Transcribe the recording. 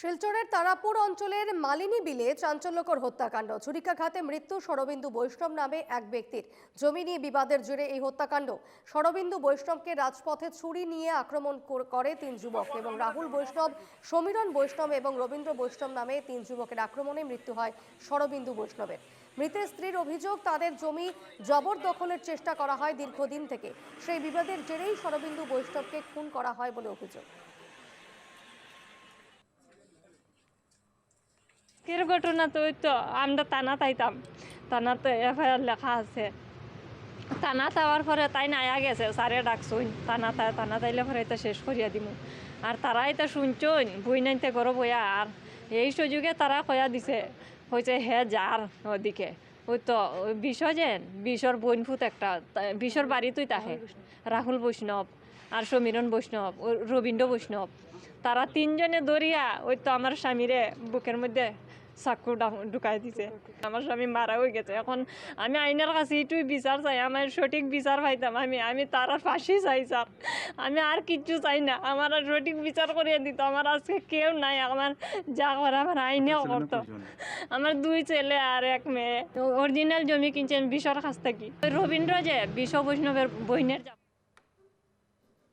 শিলচরের তারাপুর অঞ্চলের মালিনী বিলে চাঞ্চল্যকর হত্যাকাণ্ড। ছুরিকাঘাতে মৃত্যু শরবিন্দু বৈষ্ণব নামে এক ব্যক্তির। জমি নিয়ে বিবাদের জেরে এই হত্যাকাণ্ড। শরবিন্দু বৈষ্ণবকে রাজপথে ছুরি নিয়ে আক্রমণ করে তিন যুবক এবং রাহুল বৈষ্ণব, সমীরণ বৈষ্ণব এবং রবীন্দ্র বৈষ্ণব নামে তিন যুবকের আক্রমণে মৃত্যু হয় শরবিন্দু বৈষ্ণবের। মৃতের স্ত্রীর অভিযোগ, তাদের জমি জবরদখলের চেষ্টা করা হয় দীর্ঘদিন থেকে। সেই বিবাদের জেরেই শরবিন্দু বৈষ্ণবকে খুন করা হয় বলে অভিযোগ। ঘটনা তো ওই তো আমরা টানা তাইতাম টানাতে এফআইআর লেখা আছে। টানা তাওয়ার পরে তাই নায়া গেছে সারে ডাকছুন টানা তাই টানা তাইলে পরে এটা শেষ করিয়া দিমু। আর তারা এটা শুনছুন বই নাইতে করো বইয়া আর এই সুযোগে তারা কয়া দিছে হয়েছে হে যার ওদিকে। ওই তো বিষ যেন বিষর বইনফুত একটা বিষর বাড়িতেই তাহে রাহুল বৈষ্ণব। আর সমীরণ বৈষ্ণব ও রবীন্দ্র বৈষ্ণব। তারা তিনজনে দরিয়া ওই তো আমার স্বামীরে বুকের মধ্যে চাকু ঢুকাই দিছে। আমার স্বামী মারা হয়ে গেছে। এখন আমি আইনের কাছে এইটুই বিচার চাই আমার সঠিক বিচার পাইতাম আমি। আমি তার আর ফাঁসি চাই স্যার আমি আর কিচ্ছু চাই না। আমার আর সঠিক বিচার করিয়ে দিত। আমার আজকে কেউ নাই। আমার যা করে আমার আইনেও করতো আমার দুই ছেলে আর এক মেয়ে। অরিজিনাল জমি কিনছেন বিশ্বর কাছ থেকে। রবীন্দ্র যে বিশ্ব বৈষ্ণবের বইনের